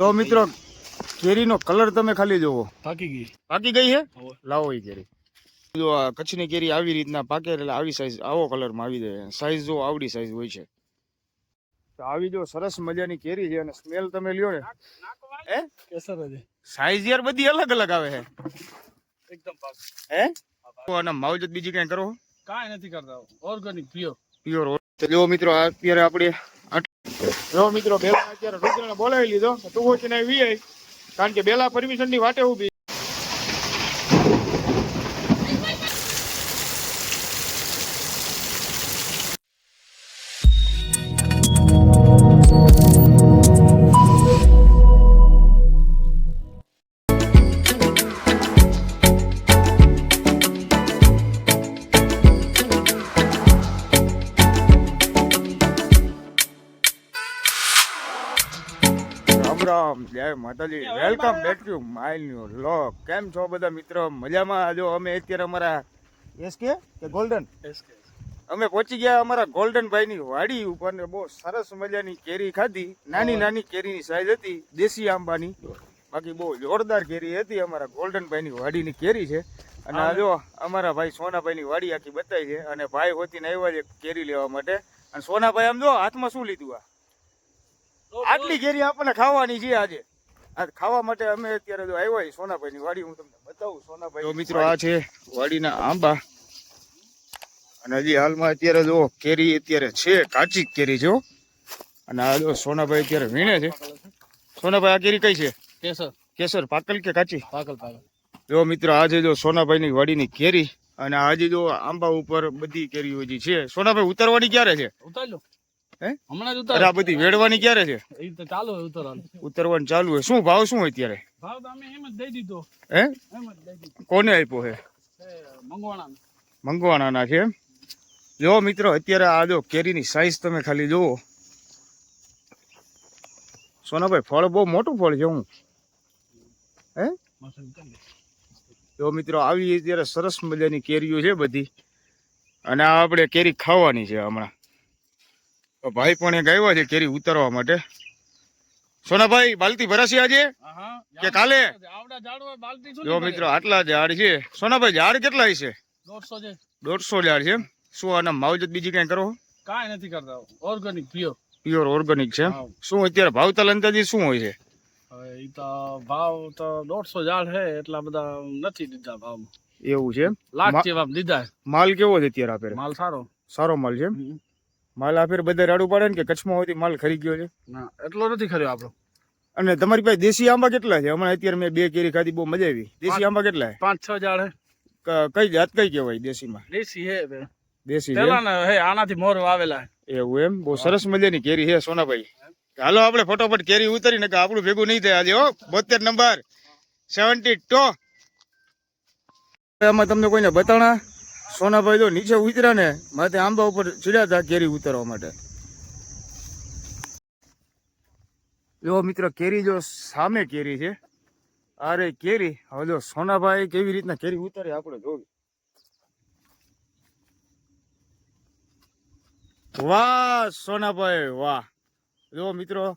તો મિત્રો કેરીનો કલર તમે ખાલી જોવો પાકી ગઈ. પાકી ગઈ હે? લાવો એ કેરી. જો આ કચ્છની કેરી આવી રીતના પાકે એટલે આવી સાઈઝ આવો કલરમાં આવી જાય. સાઈઝ જો આવડી સાઈઝ હોય છે. તો આવી જો સરસ મજાની કેરી છે અને સ્મેલ તમે લ્યો ને. હે? કેસર છે સાઈઝ યાર બધી અલગ અલગ આવે છે એકદમ પાક. હે? આના માવજત બીજી કઈ કરો કાંઈ નથી કરતા. ઓર્ગેનિક પ્યોર પ્યોર તો જો મિત્રો અત્યારે આપણે જો મિત્રો બેલા અત્યારે રુદ્રને બોલાવી લીધો. તું વી આવી કારણ કે બેલા પરમિશનની વાટે ઊભી. Mataji welcome back to my new vlog કેમ છો બધા મિત્રો? મજામાં? જો અમે અત્યારે અમારા એસકે કે ગોલ્ડન અમે પહોંચી ગયા અમારા ગોલ્ડન ભાઈની વાડી ઉપર ને બહુ સરસ મજાની કેરી ખાધી. નાની નાની કેરીની સાઈઝ હતી દેશી આંબાની. બાકી બહુ જોરદાર કેરી હતી અમારા ગોલ્ડન ભાઈની વાડીની કેરી છે. અને આ જો અમારા ભાઈ સોનાભાઈની વાડી આખી બતાવી છે. અને ભાઈ હોતીને આવ્યા છે કેરી લેવા માટે. અને સોનાભાઈ આમ જો હાથમાં શું લીધું આ? આટલી કેરી આપણને ખાવાની છે આજે. ખાવા માટે અમે અત્યારે જો આવ્યા છીએ સોનાભાઈની વાડી હું તમને બતાવું સોનાભાઈ. મિત્રો આ છે વાડીના આંબા. અને હજી હાલમાં અત્યારે જો કેરી અત્યારે છે કાચી કેરી છે હો. અને આ જો સોનાભાઈ અત્યારે વીણે છે. સોનાભાઈ આ કેરી કઈ છે? કેસર. કેસર પાકલ કે કાચી? પાકલ પાકલ. જો મિત્રો આજે છે જો સોનાભાઈની વાડીની કેરી. અને આજે જો આંબા ઉપર બધી કેરીઓ જે છે. સોનાભાઈ ઉતારવાની ક્યારે છે? ઉતાર લો? હમણાં જ આ બધી વેડવાની ક્યારે છે? એ તો ચાલુ હોય ઉતારવાનું. ઉતરવાનું ચાલુ હોય. શું ભાવ શું હોય અત્યારે? ભાવ તો અમે એમ જ દઈ દીધો. હે? એમ જ દઈ દીધો. કોને આપ્યો હે મંગવાણા મંગવાણાના. છે જો મિત્રો અત્યારે આ જો કેરીની સાઈઝ તમે ખાલી જુઓ. સોનાભાઈ ફળ બહુ મોટું ફળ છે હું. હે? જો મિત્રો આવી અત્યારે સરસ મજાની કેરીઓ છે બધી. અને આપણે કેરી ખાવાની છે હમણાં. ભાઈ પણ એક આવ્યા છે કેરી ઉતારવા માટે. સોનાભાઈ બાલતી ભરાશી આજે? કે કાલે? જો મિત્રો આટલા ઝાડ છે. સોનાભાઈ ઝાડ કેટલા છે. દોઢસો ઝાડ છે શું આના માવજત બીજી કઈ કરો? કાંઈ નથી કરતા. ઓર્ગેનિક પ્યોર પ્યોર ઓર્ગેનિક છે શું અત્યારે ભાવતાલ અંદાજી શું હોય છે? હવે તો ભાવ તો દોઢસો ઝાડ છે એટલા બધા નથી દીધા ભાવ એવું છે લાખ જેવા દીધા માલ કેવો છે અત્યારે આપે માલ સારો. સારો માલ છે? માલ આફેર બધા રાડું પાડે ને કે કચ્છમાં હોતી માલ ખરી ગયો છે. ના એટલો નથી ખર્યો આપણો. અને તમારી પાસે દેશી આંબા કેટલા છે? હમણાં અત્યારે મેં બે કેરી ખાધી બહુ મજા આવી. દેશી આંબા કેટલા પાંચ છ ઝાડ કઈ જાત કઈ કહેવાય દેશીમાં? દેશી હે. દેશી હે આનાથી મોર વાવેલા એવું એમ? બહુ સરસ મજાની કેરી હે સોનાભાઈ. હાલો આપણે ફટોફટ કેરી ઉતારી ને આપણું ભેગું નહીં થાય આજે હો. બોતેર નંબર. સેવન્ટી ટુ આમાં તમને કોઈને બતાણા? સોનાભાઈ જો નીચે ઉતર્યા ને માથે આંબા ઉપર ચડ્યા હતા કેરી ઉતારવા માટે. જો મિત્ર કેરી જો સામે કેરી છે. અરે કેરી. હવે જો સોનાભાઈ કેવી રીતના કેરી ઉતારે આપણે જોવી. વાહ સોનાભાઈ વાહ. જો મિત્રો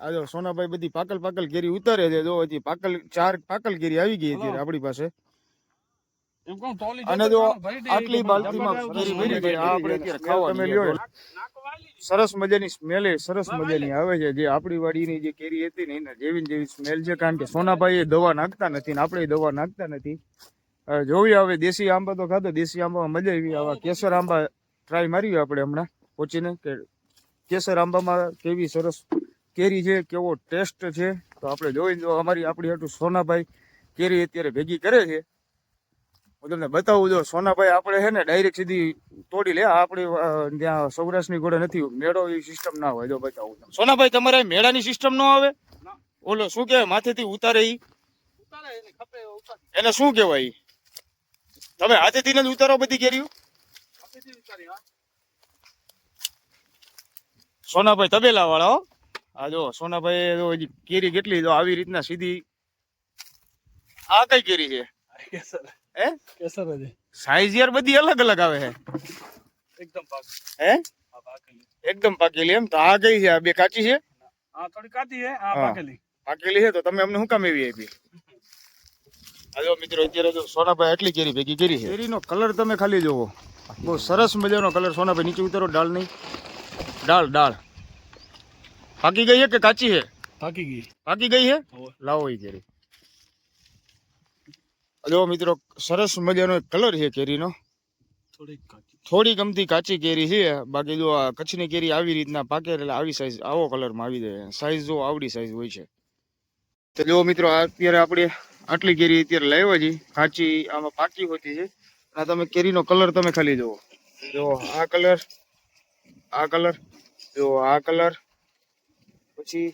આ જો સોનાભાઈ બધી પાકલ પાકલ કેરી ઉતારે છે. જો હજી પાકલ ચાર પાકલ કેરી આવી ગઈ અત્યારે આપણી પાસે. અને જો આટલી. સરસ મજાની સ્મેલ સરસ મજાની આવે છે. જે આપણી વાડીની જે કેરી હતી ને એના જેવી જેવી સ્મેલ છે. કારણ કે સોનાભાઈ એ દવા નાખતા નથી ને આપણે દવા નાખતા નથી. જોવી હવે દેશી આંબા તો ખાધો દેશી આંબામાં મજા આવી. આવા કેસર આંબા ટ્રાય મારી આપણે હમણાં પહોંચીને કે કેસર આંબામાં કેવી સરસ કેરી છે કેવો ટેસ્ટ છે. તો આપણે જોઈને જો અમારી આપણી હાટું સોનાભાઈ કેરી અત્યારે ભેગી કરે છે. હું તમને બતાવું જો સોનાભાઈ આપણે છે ને ડાયરેક્ટ સીધી તોડી લે આપણે ત્યાં સૌરાષ્ટ્રની ઘોડે નથી મેળો એ સિસ્ટમ ના હોય જો બતાવું સોનાભાઈ તમારે મેળાની સિસ્ટમ ન આવે? બોલો ઓલો શું કહેવાય માથેથી ઉતારે ઈ? એને શું કહેવાય ઈ? તમે હાથેથી જ ઉતારો બધી કેરીઓ? હા. સોનાભાઈ તબેલા વાળા હો. આ જો સોનાભાઈ જો કેરી કેટલી જો આવી રીતના સીધી. આ કઈ કેરી છે? હે કેસર હજી સાઈઝ યાર બધી અલગ અલગ આવે છે એકદમ પાક હે આ પાકેલી એકદમ પાકેલી એમ તો આ કઈ છે આ બે કાચી છે આ થોડી કાચી હે આ હા. પાકેલી પાકેલી છે તો તમે અમને શું કામ એવી આપી હાલો મિત્રો અત્યારે જો સોનાભાઈ આટલી કેરી ભેગી કરી છે. કેરીનો કલર તમે ખાલી જોવો. બહુ સરસ મજાનો કલર સોનાભાઈ નીચે ઉતરો ડાળ નહીં. ડાળ ડાળ. પાકી ગઈ છે કે કાચી છે? પાકી ગઈ. પાકી ગઈ છે? હવે. લાવો એ કેરી. જો મિત્રો સરસ મજાનો કલર છે કેરીનો. થોડી ગમતી કાચી કેરી છે. બાકી જો આ કચ્છની કેરી આવી રીતના પાકે એટલે આવી સાઈઝ આવો કલરમાં આવી જાય. સાઈઝ જો આવડી સાઈઝ હોય છે. તો જો મિત્રો આ અત્યારે આપણે આટલી કેરી અત્યારે લાવ્યો છે કાચી આમાં પાકી હોતી છે. આ તમે કેરીનો કલર તમે ખાલી જુઓ. જો આ કલર આ કલર જો આ કલર પછી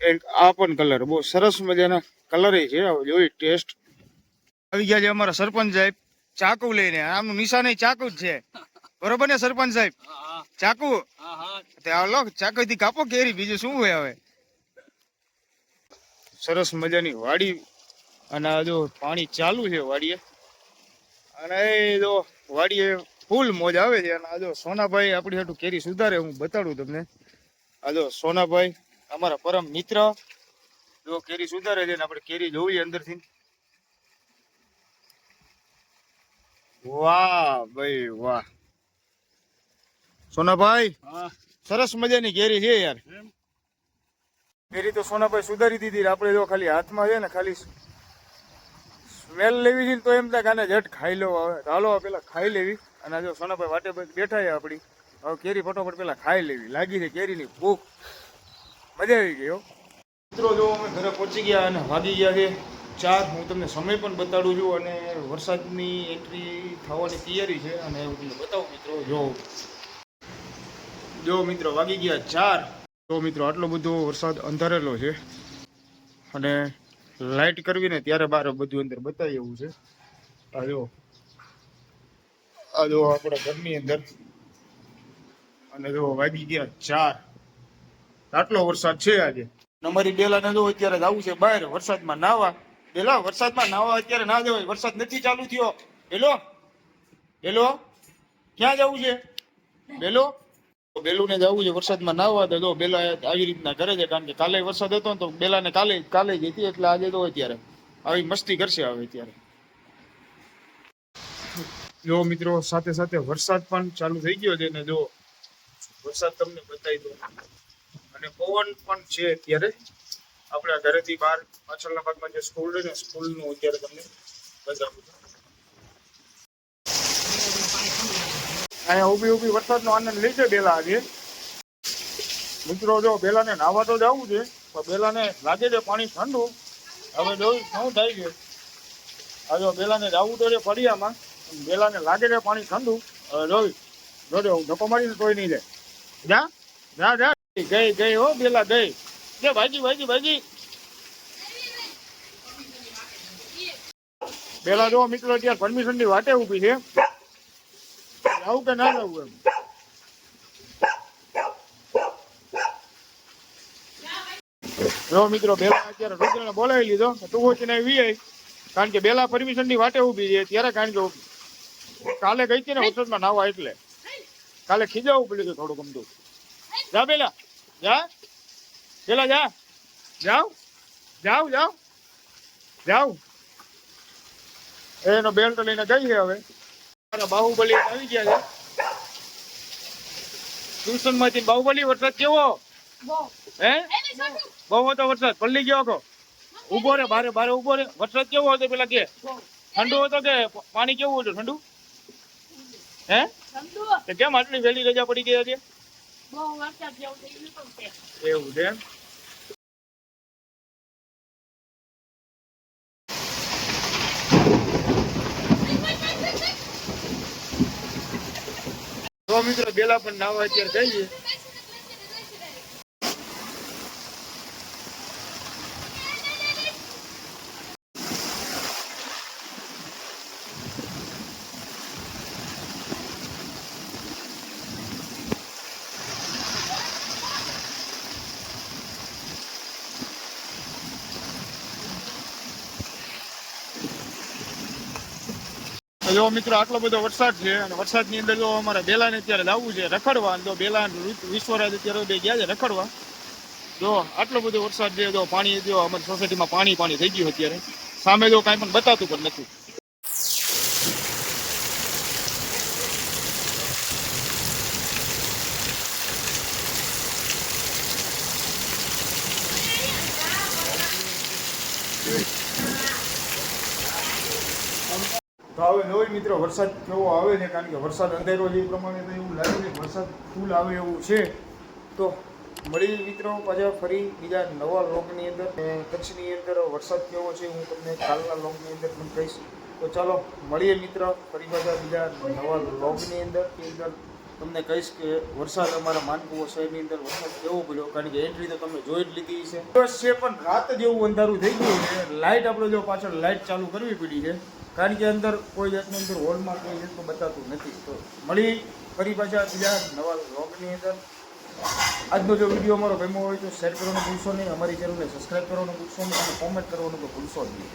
એક આ પણ કલર બહુ સરસ મજાના કલર છે. જોઈ ટેસ્ટ આવી ગયા છે અમારા સરપંચ સાહેબ. ચાકુ લઈને. આમનું નિશાન ચાકુ જ છે. બરોબર ને સરપંચ સાહેબ? ચાકુ? લો ચાકુ ચાકુથી કાપો કેરી બીજું શું હોય હવે? સરસ મજાની વાડી. અને જો પાણી ચાલુ છે વાડીએ. અને એ જો વાડીએ ફૂલ મોજ આવે છે. અને આજો સોનાભાઈ આપણી હાટું કેરી સુધારે. હું બતાડું તમને. આજો સોનાભાઈ અમારા પરમ મિત્ર જો કેરી સુધારે છે ને આપણે કેરી જોવી અંદરથી. વાહ ભાઈ વાહ. સોનાભાઈ સરસ મજાની કેરી છે યાર. કેરી તો સોનાભાઈ સુધારી દીધી આપણે જો ખાલી હાથમાં છે ને ખાલી સ્મેલ લેવી છે તો એમ થાય આને જટ ખાઈ લો હવે. હાલો પેલા ખાઈ લેવી. અને જો સોનાભાઈ વાટે બેઠા છે આપણી. હવે કેરી ફટોફટ પેલા ખાઈ લેવી. લાગી છે કેરીની ભૂખ. મજા આવી ગઈ હો. મિત્રો જો અમે ઘરે પહોંચી ગયા અને ભાગી ગયા છે. ચાર હું તમને સમય પણ બતાડું છું અને વરસાદની એન્ટ્રી થવાની તૈયારી છે અને હું તમને બતાવું મિત્રો. જો જો મિત્રો વાગી ગયા ચાર, તો મિત્રો આટલો બધો વરસાદ અંધારેલો છે. અને લાઇટ કરવી ને ત્યારે બાર બધું અંદર બતાવી એવું છે. આ જો આ જો આપણા ઘરની અંદર. અને જો વાગી ગયા ચાર, આટલો વરસાદ છે આજે. અમારી બેલાને જો અત્યારે જવું છે, બહાર વરસાદમાં નાવા. બેલા વરસાદમાં નાવા અત્યારે ના જવાય. વરસાદ નથી ચાલુ થયો. બેલો બેલો ક્યાં જવું છે? બેલો તો બેલુને જવું છે, વરસાદમાં નાવા. તો જો બેલા આવી રીતના કરે છે, કારણ કે કાલે વરસાદ હતો ને, તો બેલાને કાલે કાલે જ હતી, એટલે આજે તો અત્યારે આવી મસ્તી કરશે હવે અત્યારે જો મિત્રો, સાથે સાથે વરસાદ પણ ચાલુ થઈ ગયો છે ને, જો વરસાદ તમને બતાવી દો અને પવન પણ છે અત્યારે. આપણા ઘરેથી બહાર પાછળના ભાગમાં જે સ્કૂલ છે ને, સ્કૂલનું અત્યારે તમને બતાવું અહીંયા ઊભી ઊભી વરસાદનો આનંદ લે છે બેલા આજે. મિત્રો જો બેલાને નાવા તો જવું છે, પણ બેલાને લાગે છે પાણી ઠંડુ. હવે જોયું શું થાય છે? આ જો બેલાને જવું તો છે ફળિયામાં બેલાને લાગે છે પાણી ઠંડુ. હવે જોયું જોજો, હું ધક્કો મારીને તોય નહીં જાય. જા જા જા. ગઈ ગઈ હો બેલા, ગઈ. જે ભાજી ભાજી ભાજી પેલા જો મિત્રો અત્યારે પરમિશનની વાટે ઊભી છે. જાવું કે ના જવું એમ? જો મિત્રો, બેલા અત્યારે રુદ્રને બોલાવી લીધો, તું વચ્ચે વી આવી કારણ કે બેલા પરમિશનની વાટે ઊભી છે, ત્યારે કારણ કે કાલે ગઈ હતી ને વરસાદમાં નાવા એટલે. કાલે ખીજાવું પડ્યું હતું થોડું ગમતું જા બેલા, જા. બેલા જા જાવ જાવ જાવ જાવ એનો બેલ્ટ લઈને ગઈ છે હવે બાહુબલી આવી ગયા છે ટ્યુશનમાંથી બાહુબલી વરસાદ કેવો હે બહુ હતો વરસાદ પલ્લી ગયો હતો ઊભો રે બારે બારે ઊભો રે વરસાદ કેવો હતો પેલા કે ઠંડુ હતો કે પાણી કેવું હતું ઠંડુ હે કેમ આટલી વહેલી રજા પડી ગઈ હતી એવું છે મિત્રો બેલા પણ નાવા અત્યારે જઈએ. જો મિત્રો આટલો બધો વરસાદ છે અને વરસાદની અંદર જો અમારે બેલાને અત્યારે લાવવું છે રખડવા જો બેલા વિશ્વરાજ અત્યારે ગયા છે રખડવા. જો આટલો બધો વરસાદ છે જો પાણી જો અમારી સોસાયટીમાં પાણી પાણી થઈ ગયું અત્યારે. સામે જો કાંઈ પણ બતાતું પણ નથી. તો હવે નવી મિત્રો, વરસાદ કેવો આવે છે કારણ કે વરસાદ અંધેરો જે પ્રમાણે તો એવું લાગે છે વરસાદ ફૂલ આવે એવું છે. તો મળી મિત્રો પાછા ફરી બીજા નવા લોગની અંદર. કચ્છની અંદર વરસાદ કેવો છે હું તમને કાલના લોગની અંદર પણ કહીશ. તો ચાલો, મળીએ મિત્ર ફરી પાછા બીજા નવા લોગની અંદર કે અંદર. તમને કહીશ કે વરસાદ અમારા માનકુઓ શહેરની અંદર વરસાદ કેવો પડ્યો? કારણ કે એન્ટ્રી તો તમે જોઈ જ લીધી છે દિવસ છે પણ રાત જેવું અંધારું થઈ ગયું છે. લાઇટ આપણે જો પાછળ લાઇટ ચાલુ કરવી પડી છે. કારણ કે અંદર કોઈ જાતની અંદર હોલમાં કોઈ જાતનું બતાતું નથી. તો મળી ફરી પાછા બીજા નવા બ્લોગની અંદર. આજનો જો વીડિયો અમારો ગમ્યો હોય તો શેર કરવાનું ભૂલશો નહીં. અમારી ચેનલને સબસ્ક્રાઈબ કરવાનું ભૂલશો નહીં અને કોમેન્ટ કરવાનું તો ભૂલશો નહીં.